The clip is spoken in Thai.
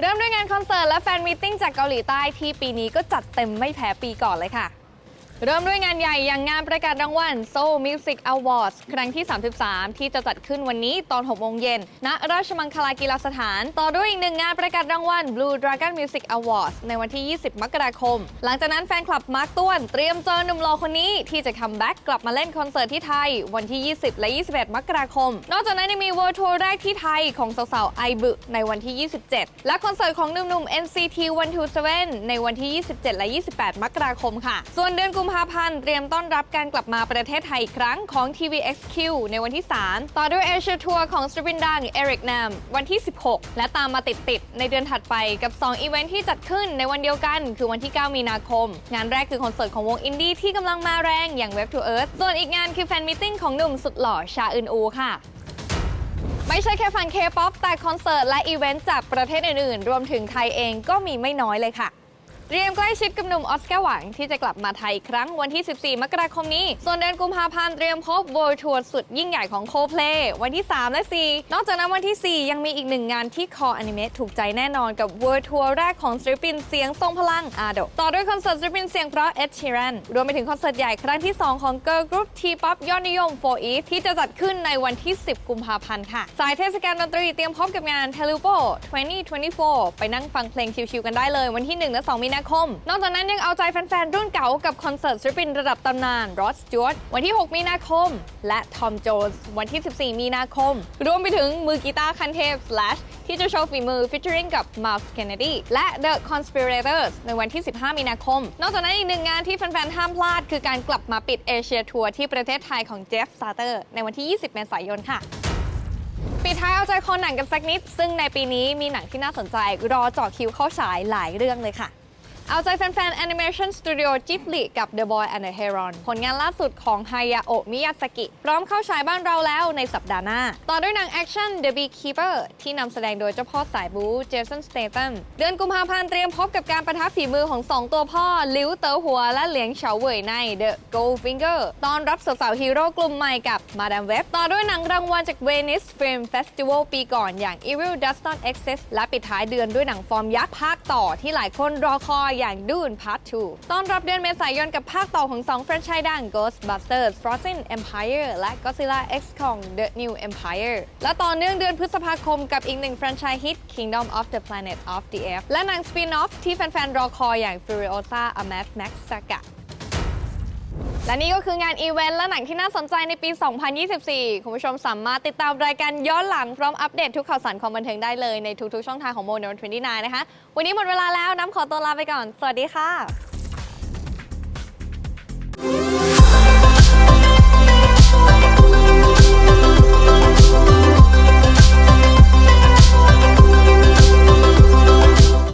เริ่มด้วยงานคอนเสิร์ตและแฟนมีตติ้งจากเกาหลีใต้ที่ปีนี้ก็จัดเต็มไม่แพ้ปีก่อนเลยค่ะ เริ่มด้วยงานใหญ่อย่างงานประกาศรางวัล Soul Music Awards ครั้งที่ 33 ที่จะจัดขึ้นวันนี้ตอน 6 โมงเย็น ณ ราชมังคลากีฬาสถาน ต่อด้วยอีกหนึ่งงานประกาศรางวัล Blue Dragon Music Awards ในวันที่ 20 มกราคม หลังจากนั้นแฟนคลับมาร์คต้วน เตรียมเจอหนุ่มหล่อคนนี้ที่จะคัมแบ็กกลับมาเล่นคอนเสิร์ตที่ไทย วันที่ 20 และ 21 มกราคม นอกจากนั้นยังมี World Tour แรกที่ไทยของสาวๆไอบึในวันที่ 27 และคอนเสิร์ตของหนุ่มๆ NCT 127ในวันที่ 27 และ 28 มกราคมค่ะ ส่วนเดือนกุมภาพันธ์เตรียมต้อนรับการกลับมาประเทศไทยอีกครั้งของ TVXQ ในวันที่ 3 ต่อด้วยเอเชียทัวร์ของศิลปินดังเอริกนามวันที่ 16 และตามมาติดๆ ในเดือนถัดไปกับ 2 อีเวนท์ที่จัดขึ้นในวันเดียวกัน คือวันที่ 9 มีนาคม งานแรกคือคอนเสิร์ตของวงอินดี้ที่กำลังมาแรงอย่าง Web to Earth ส่วนอีกงานคือแฟนมิทติ้งของหนุ่มสุดหล่อชาอึนอูค่ะไม่ใช่แค่ฟังเคป๊อปแต่คอนเสิร์ตและอีเวนต์จากประเทศอื่นๆ รวมถึงไทยเองก็มีไม่น้อยเลยค่ะ เตรียมใกล้ชิดกับหนุ่มออสการ์หวังที่จะกลับมาไทยอีกครั้งวันที่ 14 มกราคมนี้ ส่วนเดือนกุมภาพันธ์เตรียมพบ World Tour สุดยิ่งใหญ่ของ Coldplay วันที่ 3 และ 4 นอกจากนั้นวันที่ 4 ยังมีอีกหนึ่งงานที่คออนิเมะถูกใจแน่นอนกับ World Tour แรกของศิลปินเสียงทรงพลังอาโดต่อด้วยคอนเสิร์ตศิลปินเสียงเพราะ Ed Sheeran รวมไปถึงคอนเสิร์ตใหญ่ครั้งที่ 2 ของ Girl Group T-pop ยอดนิยม For Eve ที่จะจัดขึ้นในวันที่ 10 กุมภาพันธ์ค่ะ สายเทศกาลดนตรีเตรียมพบกับงาน t e l u p o 2024 ไปนั่งฟังเพลงชิลๆกันได้เลยวันที่ 1 และ 2 มีนาคม นอกจากนั้นยังเอาใจแฟนๆ รุ่นเก่ากับคอนเสิร์ตศิลปินระดับตำนานรอสจวตวันที่ 6 มีนาคม และทอมโจนส์วันที่ 14 มีนาคม รวมไปถึงมือกีตาร์คันเทพ Slash ที่จะโชว์ฝีมือ featuring กับ Miles Kennedy และ The Conspirators ในวันที่ 15 มีนาคม นอกจากนั้นอีกหนึ่งงานที่แฟนๆ ห้ามพลาด คือการกลับมาปิดเอเชียทัวร์ที่ประเทศไทยของ Jeff Starter ในวันที่ 20 เมษายนค่ะปิดท้ายเอาใจคอหนังกันสักนิด ซึ่งในปีนี้มีหนังที่น่าสนใจ รอจาะคิวเข้าฉายหลายเรื่องเลยค่ะ เอาใจแฟนๆ Animation Studio Ghibli กับ The Boy and the Heron ผลงานล่าสุดของไฮยาโอะมิยาสกิพร้อมเข้าฉายบ้านเราแล้วในสัปดาห์หน้า ต่อด้วยหนังแอคชั่น The Beekeeper ที่นำแสดงโดยเจ้าพ่อสายบู๊เจสันสเตตัมเดือนกุมภาพันธ์เตรียมพบกับการประทับฝีมือของ 2 ตัวพ่อ ลิวเตอหัว และเหลียงเฉาเหวยใน The Goldfinger ตอนรับสาวๆฮีโร่กลุ่มใหม่กับ Madame Web ต่อด้วยหนังรางวัลจาก Venice Film Festival ปีก่อนอย่าง Evil Does Not Exist และปิดท้ายเดือนด้วยหนังฟอร์มยักษ์ภาคต่อที่หลายคนรอคอยอย่าง Dune Part 2 ต้อนรับเดือนเมษายนกับภาคต่อของ 2 แฟรนไชส์ดัง Ghostbusters Frozen Empire และ Godzilla X Kong The New Empire และต่อเนื่องเดือนพฤษภาคมกับอีกหนึ่งแฟรนไชส์ฮิต Kingdom of the Planet of the Apes และหนังสปินออฟที่แฟนๆ รอคอยอย่าง Furiosa A Mad Max Saga และนี่ก็คืองานอีเวนต์และหนังที่น่าสนใจในปี 2024 คุณผู้ชมสามารถติดตามรายการย้อนหลังพร้อมอัปเดตทุกข่าวสารความบันเทิงได้เลยในทุกๆช่องทางของโมเดล29นะคะ วันนี้หมดเวลาแล้วน้ำขอตัวลาไปก่อน สวัสดีค่ะ